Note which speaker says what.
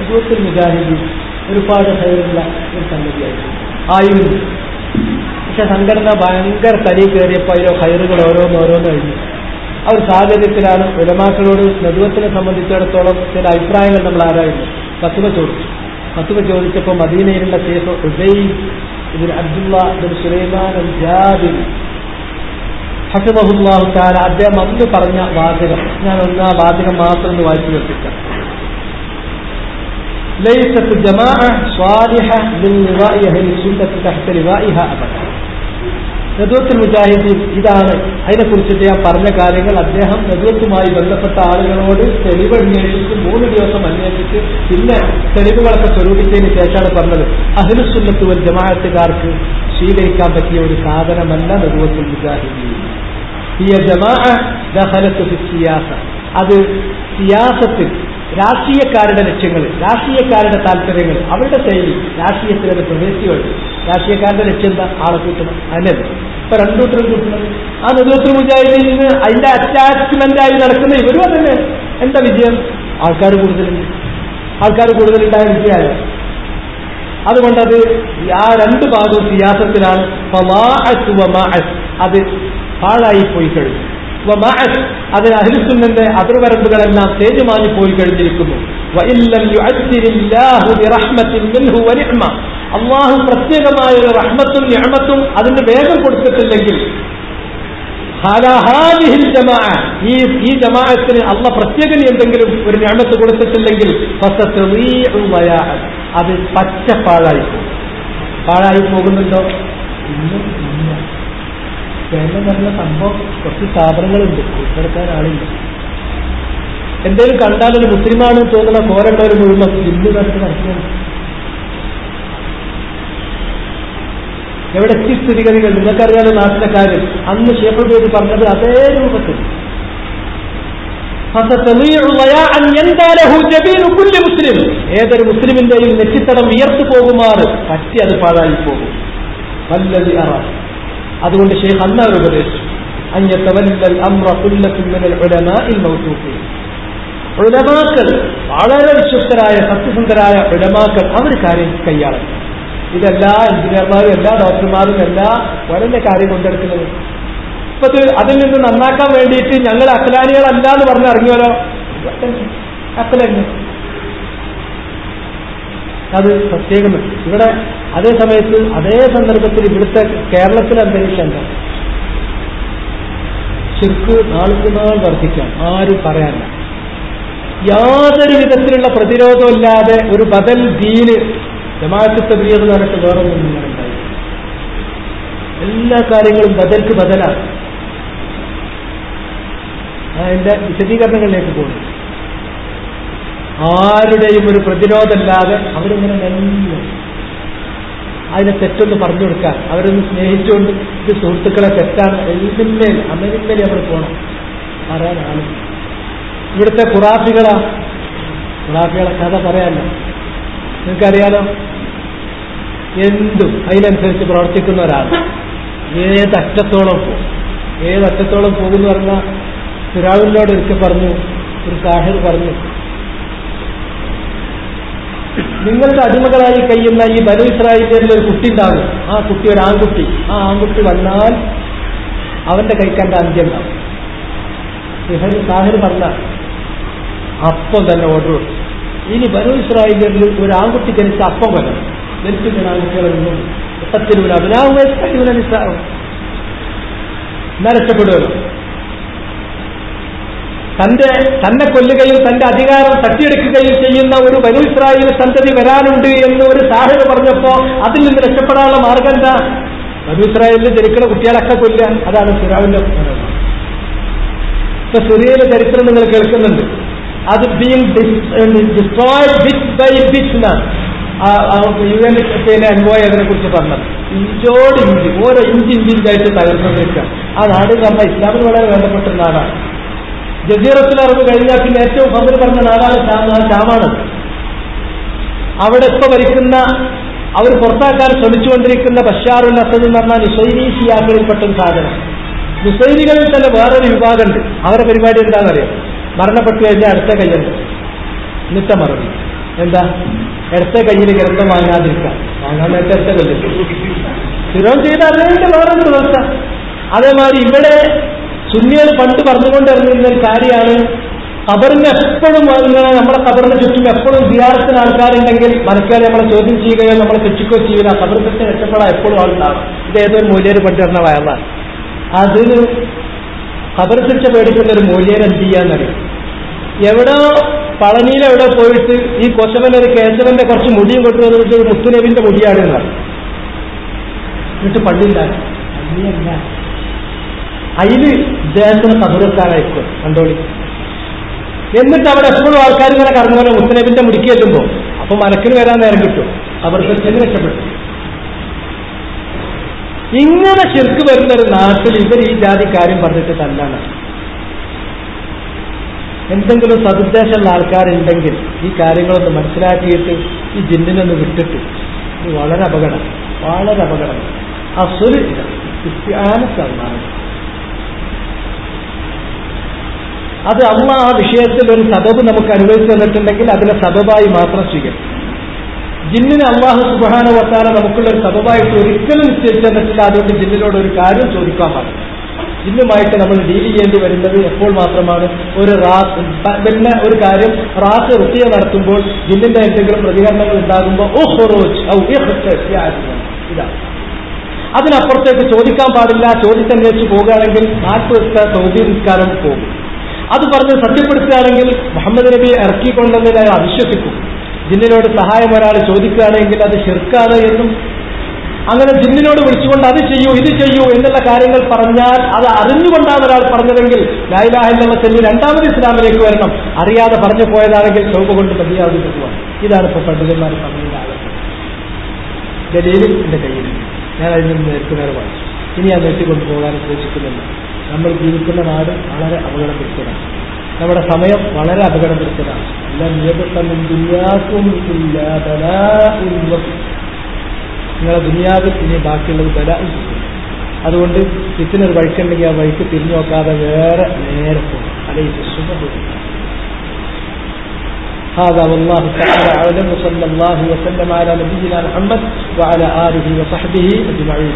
Speaker 1: നദുവത്തിൽ മുജാഹിദി ഒരുപാട് ഹൈറുള്ള ഒരു സംഗതിയായിരുന്നു. ആയിരുന്നു പക്ഷെ സംഘടന ഭയങ്കര തടി കയറിയപ്പോൾ അതിലെ ഹൈറുകൾ ഓരോന്ന് ഓരോന്ന് കഴിഞ്ഞു. ആ ഒരു സാഹചര്യത്തിലാണ് ഉലമാക്കളോട് നെതുവത്തിനെ സംബന്ധിച്ചിടത്തോളം ചില അഭിപ്രായങ്ങൾ നമ്മൾ ആരായിരുന്നു? കത്തുക ചോദിച്ചു. കത്തുക ചോദിച്ചപ്പോൾ മദീനയിലുള്ള ഷേഖ് ഉബൈ ഇതിൽ അബ്ദുള്ള ബിൻ സുലൈമാൻ താല അദ്ദേഹം അന്ന് പറഞ്ഞ വാചകം. ഞാൻ ഒന്ന് ആ വാചകം മാത്രം ഒന്ന് വായിച്ചു കേൾപ്പിക്കാം. ليست جماعة صالحة من لواء أهل السنة تحت لوائها أبدا നദുവത്തുൽ മുജാഹിദീൻ ഇതാണ് അതിനെക്കുറിച്ചിട്ട് ഞാൻ പറഞ്ഞ കാര്യങ്ങൾ അദ്ദേഹം നദുവത്തുമായി ബന്ധപ്പെട്ട ആളുകളോട് തെളിവ് അന്വേഷിച്ച് മൂന്ന് ദിവസം അന്വേഷിച്ച് പിന്നെ തെളിവുകളൊക്കെ സ്വരൂപിച്ചതിന് ശേഷമാണ് പറഞ്ഞത് അഹ്ലുസുന്നത്ത് വൽ ജമാഅത്തുകാർക്ക് സ്വീകരിക്കാൻ പറ്റിയ ഒരു സാധനമല്ല നദുവത്തുൽ മുജാഹിദീൻ ഹിയ ജമാഅ ദഖലത്ത് ഫി സിയാസ അത് സിയാസത്തിൽ രാഷ്ട്രീയക്കാരുടെ ലക്ഷ്യങ്ങൾ രാഷ്ട്രീയക്കാരുടെ താല്പര്യങ്ങൾ അവരുടെ ശൈലി രാഷ്ട്രീയത്തിൽ അത് പ്രവേശിയുണ്ട് രാഷ്ട്രീയക്കാരുടെ ലക്ഷ്യം എന്താ? ആളെ കൂട്ടണം. അതിനല്ലേ ഇപ്പൊ രണ്ടു രണ്ടൂട്ടരും കൂട്ടുന്നത് ആ നെതൃത്വം മുജാഹിദീന് അതിന്റെ അറ്റാച്ച്മെന്റ് ആയി നടക്കുന്ന ഇവരും അതന്നെ. എന്താ വിജയം? ആൾക്കാർ കൂടുതലുണ്ട്. ആൾക്കാർ കൂടുതലുണ്ടായ വിജയമായ? അതുകൊണ്ടത് ആ രണ്ട് ഭാഗവും സിയാസത്തിലാണ്. അത് പാഴായി പോയി കഴിഞ്ഞു. വമാഅത്ത്. അത് അഹ്ലുസുന്നന്റെ അതിർവരമ്പുകളെല്ലാം തേജുമാഞ്ഞു പോയി കഴിഞ്ഞിരിക്കുന്നു. അള്ളാഹു പ്രത്യേകമായ ഒരു റഹ്മത്തും നിഅമത്തും അതിന് വേഗം കൊടുത്തിട്ടില്ലെങ്കിൽ. ഈ ഈ ജമാഅത്തിന് അള്ള പ്രത്യേകം എന്തെങ്കിലും ഒരു ഞാമത്ത് കൊടുത്തിട്ടില്ലെങ്കിൽ. അത് പച്ച പാഴായി പാഴായി പോകുന്നുണ്ടോ പേയ്മെന്റ് നല്ല സംഭവം കുറച്ച് സ്ഥാപനങ്ങളുണ്ട്. ഉൾപ്പെടുത്താൻ ആളില്ല എന്തെങ്കിലും കണ്ടാൽ ഒരു മുസ്ലിമാണ് തോന്നുന്ന കോരണ്ടവർ മുഴുവൻ ജില്ല നടത്തി നടത്തുന്നു എവിടെ എത്തി സ്ഥിതിഗതികൾ? നിങ്ങൾക്കറിയാലോ നാട്ടിലെ കാര്യം. അന്ന് ഷേഖുൽ പേര് പറഞ്ഞത് അതേ രൂപത്തിൽ. മുസ്ലിം. ഏതൊരു മുസ്ലിമിന്റെയും നെറ്റിത്തടം ഉയർത്തു പോകുമാറ്. പറ്റി അത് പാടായി പോകും നല്ലത് അറാം. അതുകൊണ്ട് ഷെയ്ഖ് അന്നാർ ഉപദേശിച്ചു. ഉലമാക്കൾ വളരെ വിശ്വസ്തരായ സത്യസന്ധരായ ഉലമാക്കൾ അവർ കാര്യം കൈയാളും ഇതെല്ലാ എഞ്ചിനീയർമാരും എല്ലാ ഡോക്ടർമാരും എല്ലാ ഒരന്റെ കാര്യം കൊണ്ടെടുക്കുന്നത്. ഇപ്പൊ അതിൽ നിന്ന് നന്നാക്കാൻ വേണ്ടിയിട്ട് ഞങ്ങൾ അക്കലാനികളല്ല എന്ന് പറഞ്ഞ് ഇറങ്ങിയാലോ അക്കലന്നെ അത് പ്രത്യേകം ഇവിടെ അതേ സമയത്ത് അതേ സന്ദർഭത്തിൽ ഇവിടുത്തെ കേരളത്തിലെ അന്തരീക്ഷം എന്താ? ശിർക്ക് നാൾക്ക് നാൾ വർദ്ധിക്കാം. ആരും പറയാനില്ല. യാതൊരു വിധത്തിലുള്ള പ്രതിരോധമില്ലാതെ ഒരു ബദൽ ദീന് ജമാഅത്ത് തബ്ലീഗ് എന്ന് പറഞ്ഞിട്ട് വേറെ ഒന്നും ഉണ്ടായി എല്ലാ കാര്യങ്ങളും ബദൽക്ക് ബദലാണ്. അതിന്റെ വിശദീകരണങ്ങളിലേക്ക് പോകുന്നു. ആരുടെയും ഒരു പ്രതിരോധമില്ലാതെ അവരിങ്ങനെ മെല്ലെ അതിനെ തെറ്റൊന്ന് പറഞ്ഞു കൊടുക്കാൻ അവരൊന്ന് സ്നേഹിച്ചുകൊണ്ട് ഇത് സുഹൃത്തുക്കളെ തെറ്റാണ്. എന്തിന്മേൽ? അമരിന്മേൽ നമ്മൾ പോകണം പറയാനാണ്. ഇവിടുത്തെ ഖുറാഫികളാ. ഖുറാഫികളെ കഥ പറയാനോ? നിങ്ങൾക്കറിയാലോ? എന്തും അതിനനുസരിച്ച് പ്രവർത്തിക്കുന്ന ഒരാൾ. ഏതറ്റത്തോളം പോകും ഏതറ്റത്തോളം പോകുന്നു പറഞ്ഞാൽ ഫിറാവിനോട് ഒരിക്കൽ പറഞ്ഞു ഒരു സാഹിർ പറഞ്ഞു നിങ്ങളുടെ അടിമകളായി കഴിയുന്ന ഈ ബനു ഒരു കുട്ടി ഉണ്ടാകും. ആ കുട്ടി ഒരു ആൺകുട്ടി. ആ ആൺകുട്ടി വന്നാൽ അവന്റെ കൈക്കണ്ട അന്ത്യം ഉണ്ടാവും. സിഹർ പറഞ്ഞ അപ്പം തന്നെ ഓർഡർ ഇനി ബനു ഇസ്രായേലിൽ ഒരു ആൺകുട്ടി ജനിച്ച അപ്പം കൊല്ലം ജനിക്കുന്ന ആൺകുട്ടികളൊന്നും നിസ്സാരം എന്നാ രക്ഷപ്പെടുമല്ലോ തന്റെ തന്നെ കൊല്ലുകയും തന്റെ അധികാരം തട്ടിയെടുക്കുകയും ചെയ്യുന്ന ഒരു വനു ഇസ്രായേൽ സന്തതി വരാനുണ്ട് എന്ന് ഒരു സാഹചര്യം പറഞ്ഞപ്പോ അതിൽ നിന്ന് രക്ഷപ്പെടാനുള്ള മാർഗം എന്താ? വനു ഇസ്രായേലിൽ ജനിക്കുന്ന കുട്ടികളൊക്കെ കൊല്ലുക. അതാണ് ഫിറാവിന്റെ ഇപ്പൊ സിറിയയിലെ ചരിത്രം നിങ്ങൾ കേൾക്കുന്നുണ്ട്. അത് being destroyed bit by bit എന്നാണ്. യു എൻ പിന്നെ അനുഭവം അതിനെ കുറിച്ച് പറഞ്ഞത്. ഇഞ്ചോട് ഇഞ്ച് ഓരോ ഇഞ്ച് ഇഞ്ചിഞ്ചായിട്ട് തകർന്നിരിക്കുക ആ നാട് എന്ന് പറഞ്ഞാൽ ഇസ്ലാമിന് വളരെ വേണ്ടപ്പെട്ട നാടാണ്. ജസീറത്തിൽ അറിവ് കഴിഞ്ഞാൽ പിന്നെ ഏറ്റവും ഫബർ പറഞ്ഞ നാടാണ് ഷാമാണ് അവിടെ ഇപ്പൊ ഭരിക്കുന്ന അവർ പുറത്താക്കാൻ ശ്രമിച്ചുകൊണ്ടിരിക്കുന്ന ബഷാറുൽ അസദ് എന്ന് പറഞ്ഞാൽ നുസൈരി ഷിയാക്കളിൽപ്പെട്ട ഒരു സാധനം. നുസൈരികളിൽ തന്നെ വേറൊരു വിഭാഗമുണ്ട്. അവരുടെ പരിപാടി എന്താണെന്നറിയാം മരണപ്പെട്ടു കഴിഞ്ഞാൽ അടുത്ത കയ്യുണ്ട് എന്നിട്ട മറവി എന്താ? ഇടത്ത കയ്യിൽ ഗ്രന്ഥം വാങ്ങാതിരിക്കാം. വാങ്ങാൻ നേരത്തെ കല്ല് സ്ഥിരം ചെയ്ത് അറിയേണ്ട വേറൊരു വ്യവസ്ഥ. അതേമാതിരി ഇവിടെ സുന്നികൾ പണ്ട് പറഞ്ഞുകൊണ്ടിരുന്ന ഒരു കാര്യമാണ് ഖബറിന് എപ്പോഴും ഇങ്ങനെ നമ്മുടെ ഖബറിന് ചുറ്റും എപ്പോഴും സിയാറത്തിന് ആൾക്കാരുണ്ടെങ്കിൽ മനസ്സിലായി നമ്മളെ ചോദ്യം ചെയ്യുകയോ നമ്മളെ ശിക്ഷിക്കുകയോ ചെയ്യില്ല കബറിനെ രക്ഷപ്പെടാൻ എപ്പോഴും ആളുണ്ടാവും. ഇത് ഏതൊരു മൂല്യര് പഠിച്ചിരുന്ന വയലാണ് അതിന് ഖബർ ശിക്ഷ പേടിക്കുന്ന ഒരു മൂല്യര് എന്ത് ചെയ്യാന്നറിയാം എവിടോ പളനിയിൽ പോയിട്ട് ഈ കൊശവൻ ഒരു കേശവന്റെ കുറച്ച് മുടിയും കൊണ്ടുവന്നിട്ട് വെച്ചാൽ മുത്തുനബിന്റെ മുടിയാണ് എന്നാണ് എന്നിട്ട് പള്ളിയല്ല. അതിൽ ഇദ്ദേഹത്തിന് കബറക്കാരായിരിക്കും കണ്ടോളി. എന്നിട്ട് അവിടെ എപ്പോഴും ആൾക്കാർ ഇങ്ങനെ കറങ്ങുമല്ലോ മുസ്ലിമിന്റെ മുടിക്ക് ചെല്ലുമ്പോൾ അപ്പൊ മനക്കിന് വരാൻ നേരം കിട്ടും. അവർക്ക് ചെന്ന് രക്ഷപ്പെട്ടു ഇങ്ങനെ ശിർക്ക് വരുന്ന ഒരു നാട്ടിൽ ഇവർ ഈ ജാതി കാര്യം പറഞ്ഞിട്ട് തല്ലാണ്. എന്തെങ്കിലും സദുദ്ദേശമുള്ള ആൾക്കാരുണ്ടെങ്കിൽ ഈ കാര്യങ്ങളൊന്ന് മനസ്സിലാക്കിയിട്ട് ഈ ജിന്നിനൊന്ന് വിട്ടിട്ട് ഇത് വളരെ അപകടം വളരെ അപകടം. അസുര ക്രിസ്ത്യാനത്താണ് അത് അമ്മ ആ വിഷയത്തിൽ ഒരു സബബ് നമുക്ക് അനുഭവിച്ചു തന്നിട്ടുണ്ടെങ്കിൽ അതിനെ സബബായി മാത്രം സ്വീകരിക്കും. ജിന്നിന് അള്ളാഹു സുബാന വത്താല നമുക്കുള്ള ഒരു സബബായിട്ട് ഒരിക്കലും നിശ്ചയിച്ചു തന്നിട്ടില്ല. അതുകൊണ്ട് ജിന്നിനോട് ഒരു കാര്യം ചോദിക്കാൻ പാടില്ല. ജിന്നുമായിട്ട് നമ്മൾ ഡീൽ ചെയ്യേണ്ടി വരുന്നത് എപ്പോൾ മാത്രമാണ്? ഒരു റാസ് പിന്നെ ഒരു കാര്യം റാസ് റുക്കിയ നടത്തുമ്പോൾ ജിന്നിന്റെ എന്തെങ്കിലും പ്രതികരണങ്ങൾ ഉണ്ടാകുമ്പോൾ ഓ ഹൊറോജ് അതിനപ്പുറത്തേക്ക് ചോദിക്കാൻ പാടില്ല. ചോദിച്ചന്വേഷിച്ച് പോകുകയാണെങ്കിൽ നാൽപ്പത് സൗദി നിസ്കാരം പോകും. അത് പറഞ്ഞ് സത്യപ്പെടുത്തുകയാണെങ്കിൽ മുഹമ്മദ് നബി അയാൾ അവിശ്വസിക്കും. ജിന്നിനോട് സഹായം ഒരാൾ ചോദിക്കുകയാണെങ്കിൽ അത് ചെറുക്കാതെ എന്നും അങ്ങനെ ജിന്നിനോട് വിളിച്ചുകൊണ്ട് അത് ചെയ്യൂ ഇത് ചെയ്യൂ എന്നുള്ള കാര്യങ്ങൾ പറഞ്ഞാൽ അത് അറിഞ്ഞുകൊണ്ടാണ് ഒരാൾ പറഞ്ഞതെങ്കിൽ ലായിലാഹില്ലെന്ന ചെല്ലി രണ്ടാമത് ഇസ്ലാമിലേക്ക് വരണം. അറിയാതെ പറഞ്ഞു പോയതാണെങ്കിൽ ചോപ്പ് കൊണ്ട് മതിയാവുന്ന പോവാൻ ഇതാണ് ഇപ്പോൾ പണ്ഡിതന്മാർ ആഗ്രഹം ദലീലും എന്റെ കയ്യിൽ ഞാൻ അതിൽ നിന്ന് നേരത്തെ നേരെ വായിച്ചു. ഇനി ഞാൻ നീട്ടിക്കൊണ്ടു പോകാൻ ഉദ്ദേശിക്കുന്നില്ല. നമ്മൾ ജീവിക്കുന്ന നാട് വളരെ അപകടപ്പെടുത്തലാണ് നമ്മുടെ സമയം വളരെ അപകടപ്പെടുത്തലാണ് എല്ലാം നിയന്ത്രണം ദുനിയാക്കും ഇല്ല നിങ്ങളെ ദുനിയാവിൽ ഇനി ബാക്കിയുള്ളത് ബല അതുകൊണ്ട് ഇതിനൊരു വഴിക്കുണ്ടെങ്കിൽ ആ വഴിക്ക് തിരിഞ്ഞു നോക്കാതെ വേറെ നേരെ പോകും അല്ലെങ്കിൽ സുഖം هذا والله تعالى أعلم وصلى الله وسلم على نبينا محمد وعلى آله وصحبه أجمعين